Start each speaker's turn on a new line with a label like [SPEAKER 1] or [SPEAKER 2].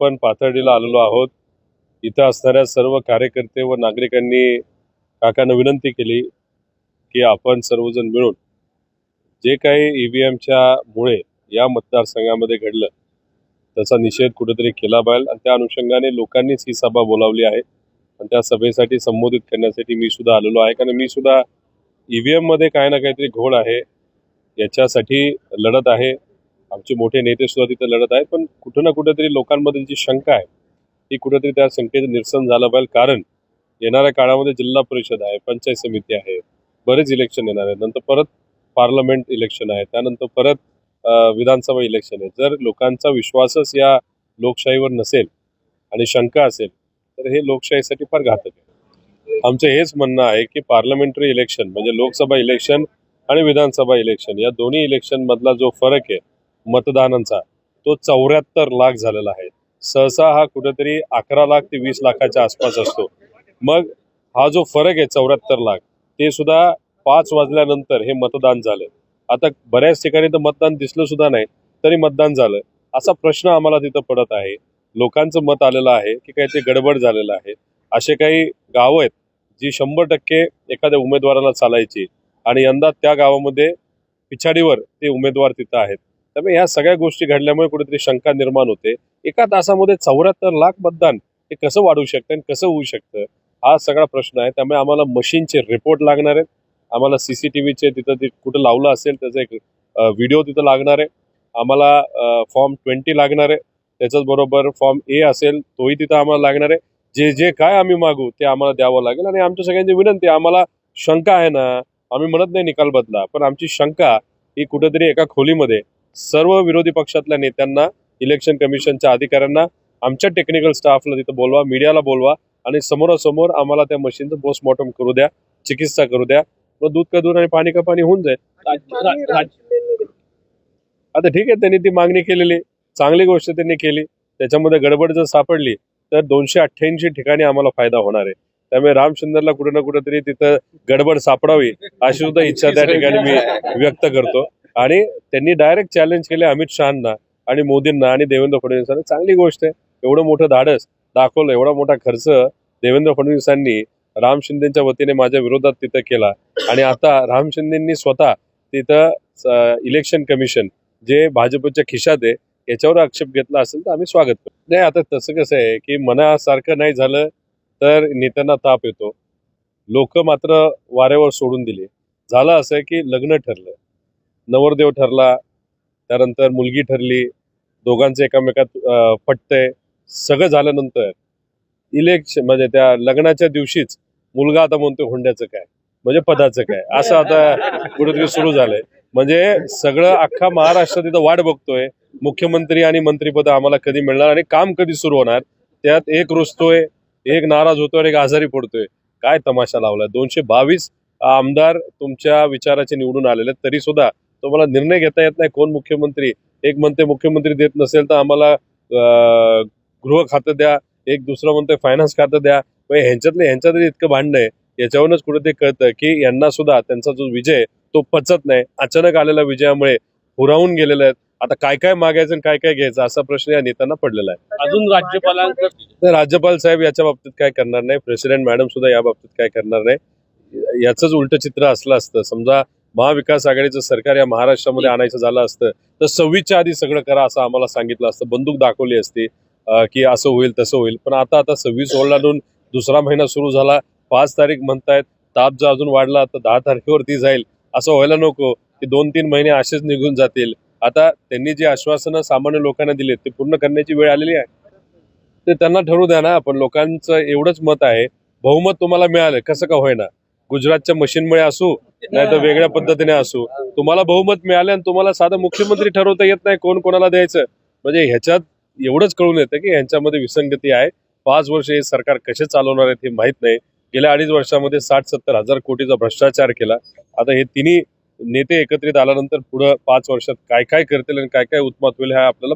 [SPEAKER 1] आपण पाथर्डीला आलेलो आहोत. इथं असणाऱ्या सर्व कार्यकर्ते व नागरिकांनी काकांना विनंती केली की आपण सर्वजण मिळून जे काही E ईव्हीएमच्या मुळे या मतदारसंघामध्ये घडलं त्याचा निषेध कुठेतरी केला पाहिजे. आणि त्या अनुषंगाने लोकांनीच ही सभा बोलावली आहे. आणि त्या सभेसाठी संबोधित करण्यासाठी मी सुद्धा आलेलो आहे. कारण मी सुद्धा ईव्हीएममध्ये काही ना काहीतरी घोळ आहे. याच्यासाठी लढत आहे. आमचे मोठे नेते सुद्धा तिथे लढत आहेत पण कुठं ना कुठेतरी लोकांमध्ये जी शंका आहे ती कुठेतरी त्या शंकेचं निरसन झालं पाहिजे. कारण येणाऱ्या काळामध्ये जिल्हा परिषद आहे पंचायत समिती आहे बरेच इलेक्शन येणार आहे नंतर परत पार्लमेंट इलेक्शन आहे त्यानंतर परत विधानसभा इलेक्शन आहे. जर लोकांचा विश्वासच या लोकशाहीवर नसेल आणि शंका असेल तर हे लोकशाहीसाठी फार घातक आहे. आमचं हेच म्हणणं आहे की पार्लमेंटरी इलेक्शन म्हणजे लोकसभा इलेक्शन आणि विधानसभा इलेक्शन या दोन्ही इलेक्शन मधला जो फरक आहे मतदानांचा तो चौऱ्याहत्तर लाख झालेला आहे. सहसा हा कुठेतरी अकरा लाख ते वीस लाखाच्या आसपास असतो. मग हा जो फरक आहे चौऱ्याहत्तर लाख ते सुद्धा पाच वाजल्यानंतर हे मतदान झालं. आता बऱ्याच ठिकाणी तर मतदान दिसलं सुद्धा नाही तरी मतदान झालं. असा प्रश्न आम्हाला तिथं पडत आहे. लोकांचं मत आलेलं आहे की काही ते गडबड झालेलं आहे. असे काही गावं आहेत जी शंभर टक्के एखाद्या उमेदवाराला चालायची आणि यंदा त्या गावामध्ये पिछाडीवर ते उमेदवार तिथं आहेत. त्यामुळे ह्या सगळ्या गोष्टी घडल्यामुळे कुठेतरी शंका निर्माण होते. एका तासामध्ये चौऱ्याहत्तर लाख मतदान हे कसं वाढू शकतं आणि कसं होऊ शकतं? हा सगळा प्रश्न आहे. त्यामुळे आम्हाला मशीनचे रिपोर्ट लागणार आहेत. आम्हाला सीसीटीव्हीचे तिथं ते कुठं लावलं असेल त्याचा एक व्हिडिओ तिथं लागणार आहे. आम्हाला फॉर्म ट्वेंटी लागणार आहे. त्याच्याच बरोबर फॉर्म ए असेल तोही तिथं आम्हाला लागणार आहे. जे जे काय आम्ही मागू ते आम्हाला द्यावं लागेल. आणि आमच्या सगळ्यांची विनंती आम्हाला शंका आहे ना आम्ही म्हणत नाही निकाल बदला. पण आमची शंका ही कुठेतरी एका खोलीमध्ये सर्व विरोधी पक्षातल्या नेत्यांना इलेक्शन कमिशनच्या अधिकाऱ्यांना आमच्या टेक्निकल स्टाफला तिथं बोलवा मीडियाला बोलवा आणि समोरासमोर आम्हाला त्या मशीनचं पोस्टमॉर्टम करू द्या चिकित्सा करू द्या. मग दूध का दूध आणि पाणी का पाणी होऊन जाईल. आता ठीक आहे त्यांनी ती मागणी केलेली. चांगली गोष्ट त्यांनी केली. त्याच्यामध्ये गडबड जर सापडली तर दोनशे अठ्ठ्याऐंशी ठिकाणी आम्हाला फायदा होणार आहे. त्यामुळे राम सुंदरला कुठे ना कुठेतरी तिथं गडबड सापडावी अशी सुद्धा इच्छा त्या ठिकाणी मी व्यक्त करतो. आणि त्यांनी डायरेक्ट चॅलेंज केले अमित शहाना आणि मोदींना आणि देवेंद्र फडणवीसांना चांगली गोष्ट आहे. एवढं मोठं धाडस दाखवलं एवढा मोठा खर्च देवेंद्र फडणवीसांनी राम शिंदेच्या वतीने माझ्या विरोधात तिथं केला. आणि आता राम शिंदेंनी स्वतः तिथं इलेक्शन कमिशन जे भाजपच्या खिशात आहे याच्यावर आक्षेप घेतला असेल तर आम्ही स्वागत करतो. नाही आता तसं कसं आहे की मनासारखं नाही झालं तर नेत्यांना ताप येतो. लोक मात्र वाऱ्यावर सोडून दिले. झालं असं की लग्न ठरलं. नवरदेव ठरला त्यानंतर मुलगी ठरली दोघांचं एकामेकात पटतंय सगळं झाल्यानंतर इलेक्शन म्हणजे त्या लग्नाच्या दिवशीच मुलगा आता म्हणतोय हुंड्याचं काय? म्हणजे पदाचं काय? असं आता कुठेतरी सुरू झालंय. म्हणजे सगळं अख्खा महाराष्ट्र तिथं वाट बघतोय. मुख्यमंत्री आणि मंत्रीपद आम्हाला कधी मिळणार आणि काम कधी सुरू होणार त्यात एक रुजतोय एक नाराज होतोय आणि एक आजारी पडतोय. काय तमाशा लावलाय? दोनशे बावीस आमदार तुमच्या विचाराचे निवडून आलेले तरी सुद्धा तुम्हाला निर्णय घेता येत नाही कोण मुख्यमंत्री. एक म्हणते मुख्यमंत्री देत नसेल तर आम्हाला गृह खातं द्या. एक दुसरं म्हणतोय फायनान्स खातं द्या. ह्यांच्यातलं ह्यांच्यात तरी इतकं भांडणं आहे याच्यावरूनच कुठे ते कळतं की यांना सुद्धा त्यांचा जो विजय तो पचत नाही. अचानक आलेल्या विजयामुळे हुरावून गेलेले आहेत. आता काय काय मागायचं आणि काय काय घ्यायचं असा प्रश्न या नेत्यांना पडलेला आहे.
[SPEAKER 2] अजून राज्यपालांकडे
[SPEAKER 1] तर राज्यपाल साहेब याच्या बाबतीत काय करणार नाही. प्रेसिडेंट मॅडम सुद्धा या बाबतीत काय करणार नाही. याचंच उलट चित्र असलं असतं. समजा महाविकास आघाडीचं सरकार या महाराष्ट्रामध्ये आणायचं झालं असतं तर सव्वीसच्या आधी सगळं करा असं आम्हाला सांगितलं असतं. बंदूक दाखवली असती की असं होईल तसं होईल. पण आता आता सव्वीस ओलांडून दुसरा महिना सुरू झाला. पाच तारीख म्हणतायत ताप जर अजून वाढला तर दहा तारखेवरती जाईल. असं व्हायला नको की दोन तीन महिने असेच निघून जातील. आता त्यांनी जी आश्वासनं सामान्य लोकांना दिली ते पूर्ण करण्याची वेळ आलेली आहे. ते त्यांना ठरवू द्या ना पण लोकांचं एवढंच मत आहे. बहुमत तुम्हाला मिळालं कसं का होईना? गुजरातच्या मशीनमुळे असू नाही तर वेगळ्या पद्धतीने असू. तुम्हाला बहुमत मिळाले आणि तुम्हाला साधं मुख्यमंत्री ठरवता येत नाही कोण कोणाला द्यायचं. म्हणजे ह्याच्यात एवढंच कळून येतं की यांच्यामध्ये विसंगती आहे. पाच वर्ष हे सरकार कसे चालवणार आहेत हे माहीत नाही. गेल्या अडीच वर्षामध्ये साठ सत्तर हजार कोटीचा भ्रष्टाचार केला. आता हे तिन्ही नेते एकत्रित आल्यानंतर पुढं पाच वर्षात काय काय करतील आणि काय काय उत्मात होईल हे आपल्याला